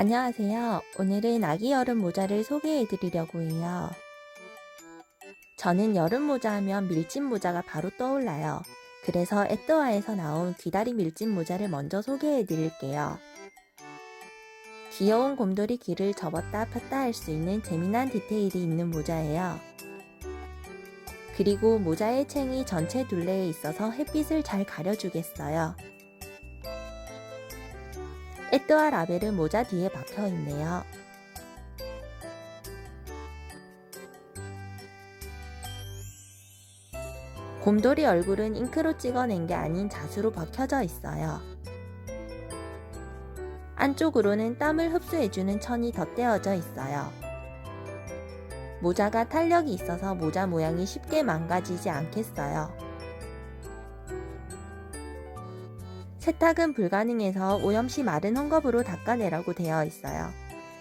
안녕하세요. 오늘은 아기 여름 모자를 소개해 드리려고 해요. 저는 여름 모자 하면 밀짚 모자가 바로 떠올라요. 그래서 에떠아에서 나온 귀다리 밀짚 모자를 먼저 소개해 드릴게요. 귀여운 곰돌이 귀를 접었다 폈다 할 수 있는 재미난 디테일이 있는 모자예요. 그리고 모자의 챙이 전체 둘레에 있어서 햇빛을 잘 가려주겠어요. 에뚜아 라벨은 모자 뒤에 박혀 있네요. 곰돌이 얼굴은 잉크로 찍어낸 게 아닌 자수로 박혀져 있어요. 안쪽으로는 땀을 흡수해주는 천이 덧대어져 있어요. 모자가 탄력이 있어서 모자 모양이 쉽게 망가지지 않겠어요. 세탁은 불가능해서 오염시 마른 헝겊으로 닦아내라고 되어 있어요.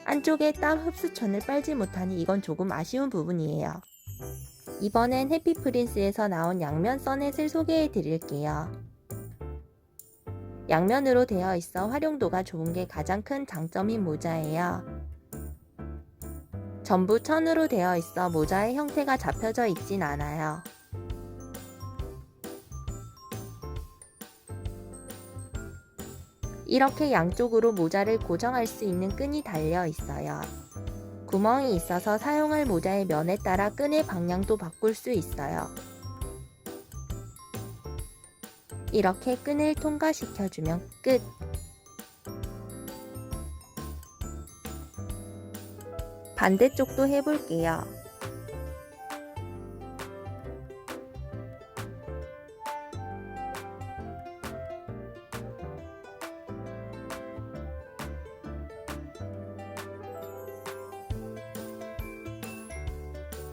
안쪽에 땀 흡수천을 빨지 못하니 이건 조금 아쉬운 부분이에요. 이번엔 해피프린스에서 나온 양면 써넷을 소개해 드릴게요. 양면으로 되어 있어 활용도가 좋은 게 가장 큰 장점인 모자예요. 전부 천으로 되어 있어 모자의 형태가 잡혀져 있진 않아요. 이렇게 양쪽으로 모자를 고정할 수 있는 끈이 달려 있어요. 구멍이 있어서 사용할 모자의 면에 따라 끈의 방향도 바꿀 수 있어요. 이렇게 끈을 통과시켜주면 끝! 반대쪽도 해볼게요.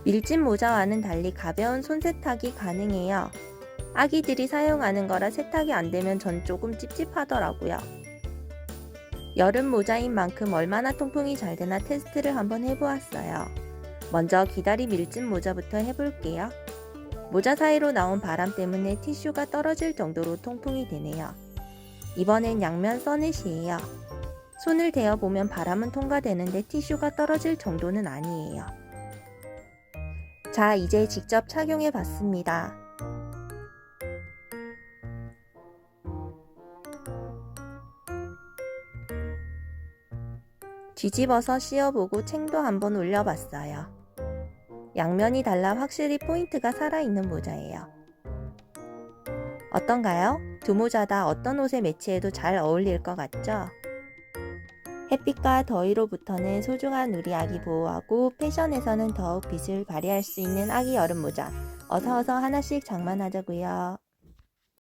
밀짚 모자와는 달리 가벼운 손 세탁이 가능해요. 아기들이 사용하는 거라 세탁이 안 되면 전 조금 찝찝하더라고요. 여름 모자인 만큼 얼마나 통풍이 잘 되나 테스트를 한번 해보았어요. 먼저 기다리 밀짚 모자부터 해볼게요. 모자 사이로 나온 바람 때문에 티슈가 떨어질 정도로 통풍이 되네요. 이번엔 양면 써넷이에요. 손을 대어보면 바람은 통과되는데 티슈가 떨어질 정도는 아니에요. 자, 이제 직접 착용해 봤습니다. 뒤집어서 씌워보고 챙도 한번 올려봤어요. 양면이 달라 확실히 포인트가 살아있는 모자예요. 어떤가요? 두 모자 다 어떤 옷에 매치해도 잘 어울릴 것 같죠? 햇빛과 더위로부터는 소중한 우리 아기 보호하고 패션에서는 더욱 빛을 발휘할 수 있는 아기 여름 모자. 어서 어서 하나씩 장만하자고요.